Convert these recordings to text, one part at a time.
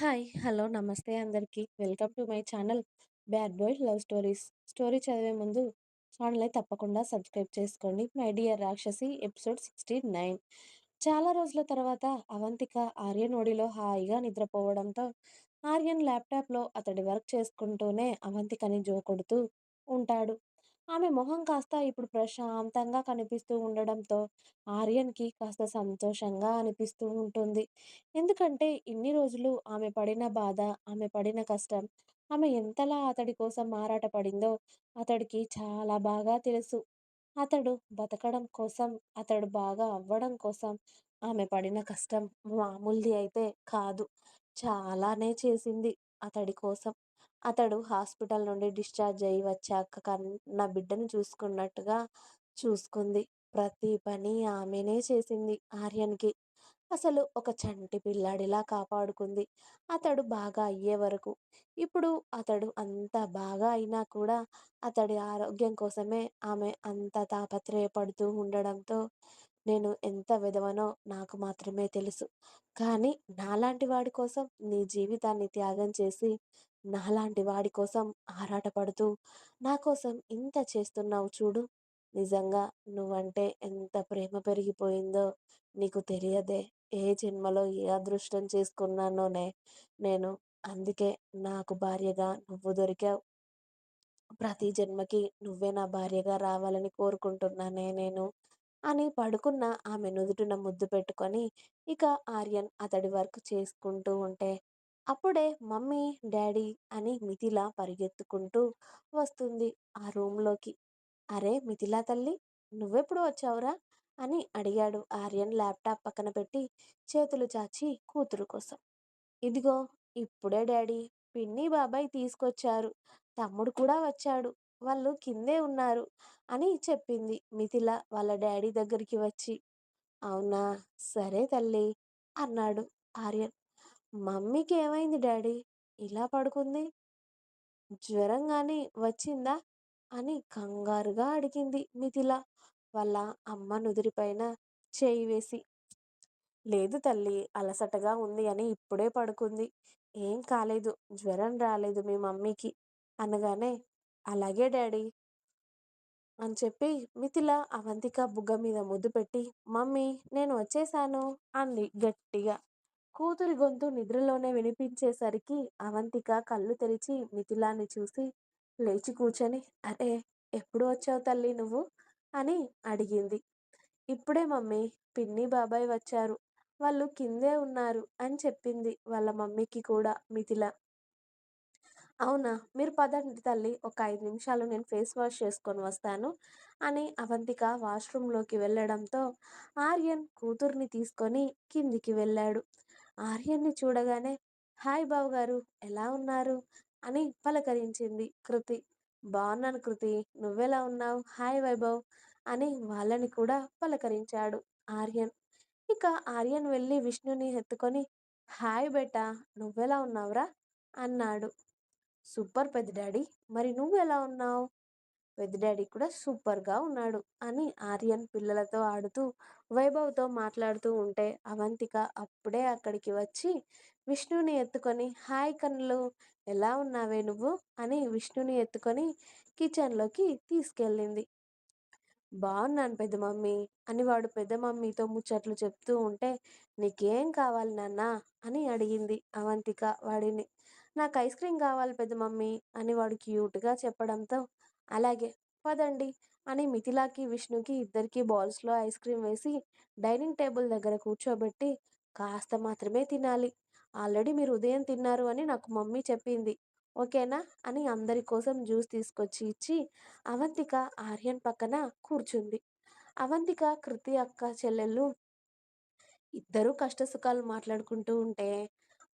Hi! Hello! నమస్తే అందరికీ. Welcome to my channel 'bad boy love stories'. Story చదివే ముందు ఛానల్‌ని తప్పకుండా సబ్స్క్రైబ్ చేసుకోండి. 'మై డియర్ రాక్షసి' ఎపిసోడ్ 69 చాలా రోజుల తర్వాత అవంతిక ఆర్యన్ ఒడిలో హాయిగా నిద్రపోవడంతో ఆర్యన్ ల్యాప్‌టాప్‌లో అతడి వర్క్ చేసుకుంటూనే అవంతికని జోకొడుతూ ఉంటాడు. ఆమె మొహం కాస్త ఇప్పుడు ప్రశాంతంగా కనిపిస్తూ ఉండడంతో ఆర్యన్‌కి కాస్త సంతోషంగా అనిపిస్తూ ఉంటుంది. ఎందుకంటే ఇన్ని రోజులు ఆమె పడిన బాధ, ఆమె పడిన కష్టం, ఆమె ఎంతలా అతడి కోసం ఆరాటపడిందో అతడికి చాలా బాగా తెలుసు. అతడు బతకడం కోసం, అతడు బాగా అవ్వడం కోసం ఆమె పడిన కష్టం మామూలుది అయితే కాదు. చాలానే చేసింది అతడి కోసం. అతడు హాస్పిటల్ నుండి డిశ్చార్జ్ అయ్యి వచ్చాక కన్న బిడ్డను చూసుకున్నట్టుగా చూసుకుంది. ప్రతి పని ఆమెనే చేసింది ఆర్యన్‌కి. అసలు ఒక చంటి పిల్లాడిలా కాపాడుకుంది అతడు బాగా అయ్యే వరకు. ఇప్పుడు అతడు అంత బాగా అయినా కూడా అతడి ఆరోగ్యం కోసమే ఆమె అంత తాపత్రయపడుతూ ఉండడంతో నేను ఎంత విధవనో నాకు మాత్రమే తెలుసు. కానీ నాలాంటి వాడి కోసం నీ జీవితాన్ని త్యాగం చేసి, నాలాంటి వాడి కోసం ఆరాటపడుతూ, నా కోసం ఇంత చేస్తున్నావు చూడు. నిజంగా నువ్వంటే ఎంత ప్రేమ పెరిగిపోయిందో నీకు తెలియదే. ఏ జన్మలో ఏ అదృష్టం చేసుకున్నానోనే నేను. అందుకే నాకు భార్యగా నువ్వు దొరికావు. ప్రతి జన్మకి నువ్వే నా భార్యగా రావాలని కోరుకుంటున్నానే నేను. అని పడుకున్న ఆమె నుదుటిన ముద్దు పెట్టుకొని ఇక ఆర్యన్ అతడి వర్క్ చేసుకుంటూ ఉంటే అప్పుడే మమ్మీ, డాడీ అని మిథిల పరిగెత్తుకుంటూ వస్తుంది ఆ రూమ్‌లోకి. అరే మిథిలా తల్లి నువ్వెప్పుడు వచ్చావురా? అని అడిగాడు ఆర్యన్ ల్యాప్‌టాప్ పక్కన పెట్టి చేతులు చాచి కూతురు కోసం. ఇదిగో ఇప్పుడే డాడీ, పిన్ని, బాబాయ్ తీసుకొచ్చారు. తమ్ముడు కూడా వచ్చాడు. వాళ్ళు కిందే ఉన్నారు అని చెప్పింది మిథిల వాళ్ళ డాడీ దగ్గరికి వచ్చి. అవునా! సరే తల్లి అన్నాడు ఆర్యన్. మమ్మీకి ఏమైంది డాడీ? ఇలా పడుకుంది? జ్వరం కానీ వచ్చిందా? అని కంగారుగా అడిగింది మిథిల వాళ్ళ అమ్మ నుదిరిపైన చేయి వేసి. లేదు తల్లి అలసటగా ఉంది అని ఇప్పుడే పడుకుంది. ఏం కాలేదు. జ్వరం రాలేదు మీ మమ్మీకి అనగానే అలాగే డాడీ అని చెప్పి మిథిల అవంతిక బుగ్గ మీద ముద్దు పెట్టి మమ్మీ నేను వచ్చేసాను అంది గట్టిగా. కూతురి గొంతు నిద్రలోనే వినిపించేసరికి అవంతిక కళ్ళు తెరిచి మిథిలాని చూసి లేచి కూర్చొని అరే ఎప్పుడు వచ్చావు తల్లి నువ్వు? అని అడిగింది. ఇప్పుడే మమ్మీ, పిన్ని, బాబాయ్ వచ్చారు. వాళ్ళు కిందే ఉన్నారు అని చెప్పింది వాళ్ళ మమ్మీకి కూడా మిథిల. అవునా! మీరు పదండి తల్లి ఒక ఐదు నిమిషాలు నేను ఫేస్ వాష్ చేసుకొని వస్తాను అని అవంతిక వాష్‌రూమ్‌లోకి వెళ్ళడంతో ఆర్యన్ కూతుర్ని తీసుకొని కిందికి వెళ్ళాడు. ఆర్యన్‌ని చూడగానే హాయ్ బావగారు ఎలా ఉన్నారు? అని పలకరించింది కృతి. బాగున్నాను కృతి. నువ్వెలా ఉన్నావు? హాయ్ వైభవ్ అని వాళ్ళని కూడా పలకరించాడు ఆర్యన్. ఇక ఆర్యన్ వెళ్ళి విష్ణుని ఎత్తుకొని హాయ్ బేటా నువ్వెలా ఉన్నావురా? అన్నాడు. సూపర్ పెద్ద డాడీ మరి నువ్వు ఎలా ఉన్నావు? పెద్ద డాడీ కూడా సూపర్‌గా ఉన్నాడు అని ఆర్యన్ పిల్లలతో ఆడుతూ వైభవ్‌తో మాట్లాడుతూ ఉంటే అవంతిక అప్పుడే అక్కడికి వచ్చి విష్ణుని ఎత్తుకొని హాయ్ కన్నులు ఎలా ఉన్నావే నువ్వు? అని విష్ణుని ఎత్తుకొని కిచెన్‌లోకి తీసుకెళ్ళింది. బాగున్నాను పెద్ద మమ్మీ అని వాడు పెద్ద మమ్మీతో ముచ్చట్లు చెప్తూ ఉంటే నీకేం కావాలి నాన్న అని అడిగింది అవంతిక వాడిని. నాకు ఐస్ క్రీమ్ కావాలి పెద్ద మమ్మీ అని వాడు క్యూట్‌గా చెప్పడంతో అలాగే పదండి అని మిథిలాకి, విష్ణుకి ఇద్దరికీ బాల్స్లో ఐస్ క్రీమ్ వేసి డైనింగ్ టేబుల్ దగ్గర కూర్చోబెట్టి కాస్త మాత్రమే తినాలి. ఆల్రెడీ మీరు ఉదయం తిన్నారు అని నాకు మమ్మీ చెప్పింది. ఓకేనా? అని అందరి కోసం జ్యూస్ తీసుకొచ్చి ఇచ్చి అవంతిక ఆర్యన్ పక్కన కూర్చుంది. అవంతిక, కృతి అక్క చెల్లెళ్ళు ఇద్దరూ కష్టసుఖాలు మాట్లాడుకుంటూ ఉంటే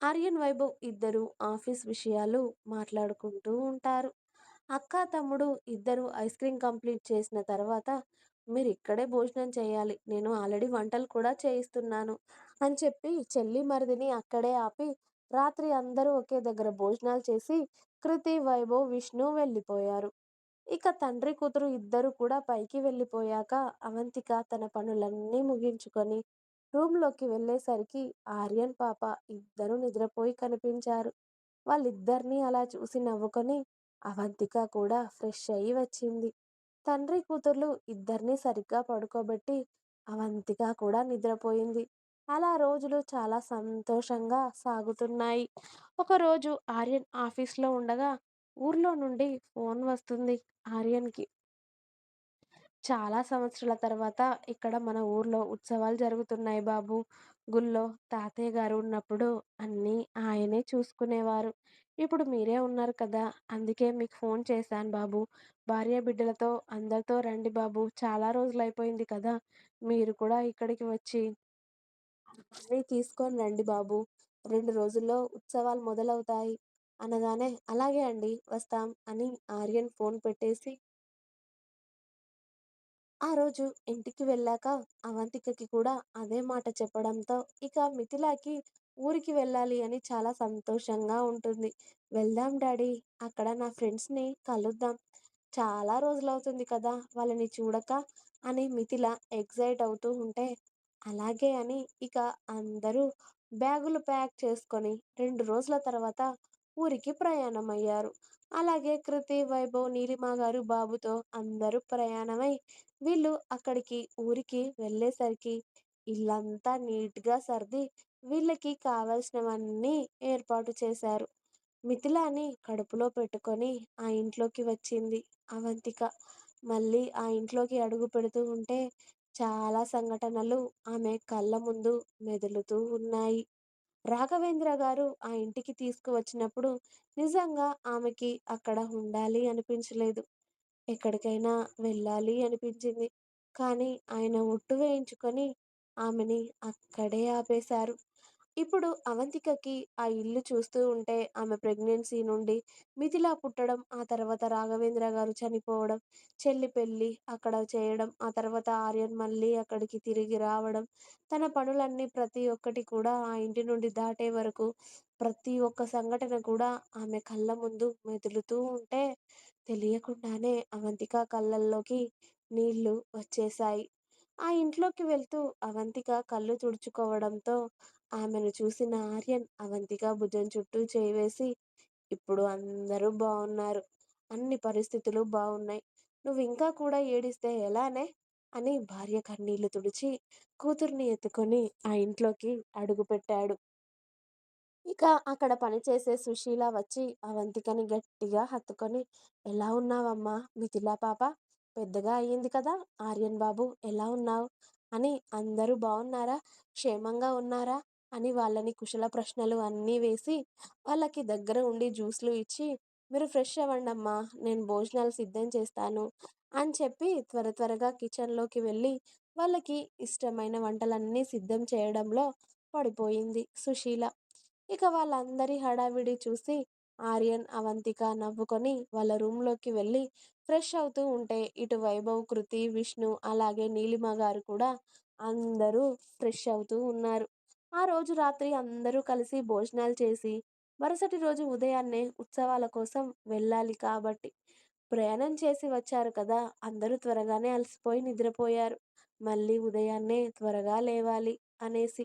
ఆర్యన్, వైభవ్ ఇద్దరూ ఆఫీస్ విషయాలు మాట్లాడుకుంటూ ఉంటారు. అక్క, తమ్ముడు ఇద్దరూ ఐస్ క్రీమ్ కంప్లీట్ చేసిన తర్వాత మీరు ఇక్కడే భోజనం చేయాలి. నేను ఆల్రెడీ వంటలు కూడా చేయిస్తున్నాను అని చెప్పి చెల్లి, మరిదిని అక్కడే ఆపి రాత్రి అందరూ ఒకే దగ్గర భోజనాలు చేసి కృతి, వైభవ్, విష్ణు వెళ్ళిపోయారు. ఇక తండ్రి, కూతురు ఇద్దరూ కూడా పైకి వెళ్ళిపోయాక అవంతిక తన పనులన్నీ ముగించుకొని రూమ్లోకి వెళ్ళేసరికి ఆర్యన్ పాప ఇద్దరూ నిద్రపోయి కనిపించారు. వాళ్ళిద్దరినీ అలా చూసి నవ్వుకొని అవంతిక కూడా ఫ్రెష్ అయ్యి వచ్చింది. తండ్రి కూతుర్లు ఇద్దరినీ సరిగ్గా పడుకోబెట్టి అవంతిక కూడా నిద్రపోయింది. అలా రోజులు చాలా సంతోషంగా సాగుతున్నాయి. ఒకరోజు ఆర్యన్ ఆఫీస్లో ఉండగా ఊర్లో నుండి ఫోన్ వస్తుంది ఆర్యన్కి. చాలా సంవత్సరాల తర్వాత ఇక్కడ మన ఊర్లో ఉత్సవాలు జరుగుతున్నాయి బాబు. గుళ్ళో తాతయ్య గారు ఉన్నప్పుడు అన్నీ ఆయనే చూసుకునేవారు. ఇప్పుడు మీరే ఉన్నారు కదా అందుకే మీకు ఫోన్ చేశాను బాబు. భార్య బిడ్డలతో అందరితో రండి బాబు. చాలా రోజులు అయిపోయింది కదా మీరు కూడా ఇక్కడికి వచ్చి అన్నీ తీసుకొని రండి బాబు. రెండు రోజుల్లో ఉత్సవాలు మొదలవుతాయి. అనగానే అలాగే అండి వస్తాం అని ఆర్యన్ ఫోన్ పెట్టేసి ఆ రోజు ఇంటికి వెళ్ళాక అవంతికకి కూడా అదే మాట చెప్పడంతో ఇక మిథిలాకి ఊరికి వెళ్ళాలి అని చాలా సంతోషంగా ఉంటుంది. వెళ్దాం డాడీ అక్కడ నా ఫ్రెండ్స్ని కలుద్దాం. చాలా రోజులవుతుంది కదా వాళ్ళని చూడక అని మిథిల ఎగ్జైట్ అవుతూ ఉంటే అలాగే అని ఇక అందరూ బ్యాగులు ప్యాక్ చేసుకొని రెండు రోజుల తర్వాత ఊరికి ప్రయాణమయ్యారు. అలాగే కృతి వైభవ్ నీలిమ గారు బాబుతో అందరూ ప్రయాణమై వీళ్ళు అక్కడికి ఊరికి వెళ్ళేసరికి ఇల్లంతా నీట్గా సర్ది వీళ్ళకి కావలసినవన్నీ ఏర్పాటు చేశారు. మిథిలాని కడుపులో పెట్టుకొని ఆ ఇంట్లోకి వచ్చింది అవంతిక. మళ్ళీ ఆ ఇంట్లోకి అడుగు పెడుతూ ఉంటే చాలా సంఘటనలు ఆమె కళ్ళ ముందు మెదులుతూ ఉన్నాయి. రాఘవేంద్ర గారు ఆ ఇంటికి తీసుకువచ్చినప్పుడు నిజంగా ఆమెకి అక్కడ ఉండాలి అనిపించలేదు. ఎక్కడికైనా వెళ్ళాలి అనిపించింది. కానీ ఆయన ఒట్టు వేయించుకొని ఆమెని అక్కడే ఆపేశారు. ఇప్పుడు అవంతికకి ఆ ఇల్లు చూస్తూ ఉంటే ఆమె ప్రెగ్నెన్సీ నుండి మిథిలా పుట్టడం ఆ తర్వాత రాఘవేంద్ర గారు చనిపోవడం చెల్లి పెళ్ళి అక్కడ చేయడం ఆ తర్వాత ఆర్యన్ మళ్ళీ అక్కడికి తిరిగి రావడం తన పనులన్నీ ప్రతి ఒక్కటి కూడా ఆ ఇంటి నుండి దాటే వరకు ప్రతి ఒక్క సంఘటన కూడా ఆమె కళ్ళ ముందు మెదులుతూ ఉంటే తెలియకుండానే అవంతిక కళ్ళల్లోకి నీళ్ళు వచ్చేసాయి ఆ ఇంట్లోకి వెళ్తూ అవంతిక కళ్ళు తుడుచుకోవడంతో ఆమెను చూసిన ఆర్యన్ అవంతిక భుజం చుట్టూ చేయివేసి ఇప్పుడు అందరూ బాగున్నారు అన్ని పరిస్థితులు బాగున్నాయి నువ్వు ఇంకా కూడా ఏడిస్తే ఎలానే? అని భార్య కన్నీళ్ళు తుడిచి కూతుర్ని ఎత్తుకొని ఆ ఇంట్లోకి అడుగుపెట్టాడు. ఇక అక్కడ పనిచేసే సుశీల వచ్చి అవంతికని గట్టిగా హత్తుకొని ఎలా ఉన్నావమ్మా? మిథిలా పాప? పెద్దగా అయ్యింది కదా! ఆర్యన్ బాబు ఎలా ఉన్నావు? అని అందరూ బాగున్నారా క్షేమంగా ఉన్నారా? అని వాళ్ళని కుశల ప్రశ్నలు అన్నీ వేసి వాళ్ళకి దగ్గర ఉండి జ్యూస్లు ఇచ్చి మీరు ఫ్రెష్ అవ్వండి అమ్మా నేను భోజనాలు సిద్ధం చేస్తాను అని చెప్పి త్వర త్వరగా కిచెన్లోకి వెళ్ళి వాళ్ళకి ఇష్టమైన వంటలన్నీ సిద్ధం చేయడంలో పడిపోయింది సుశీల. ఇక వాళ్ళందరి హడావిడి చూసి ఆర్యన్ అవంతిక నవ్వుకొని వాళ్ళ రూమ్లోకి వెళ్ళి ఫ్రెష్ అవుతూ ఉంటే ఇటు వైభవ్ కృతి విష్ణు అలాగే నీలిమ గారు కూడా అందరూ ఫ్రెష్ అవుతూ ఉన్నారు. ఆ రోజు రాత్రి అందరూ కలిసి భోజనాలు చేసి మరుసటి రోజు ఉదయాన్నే ఉత్సవాల కోసం వెళ్ళాలి కాబట్టి ప్రయాణం చేసి వచ్చారు కదా! అందరూ త్వరగానే అలసిపోయి నిద్రపోయారు. మళ్ళీ ఉదయాన్నే త్వరగా లేవాలి అనేసి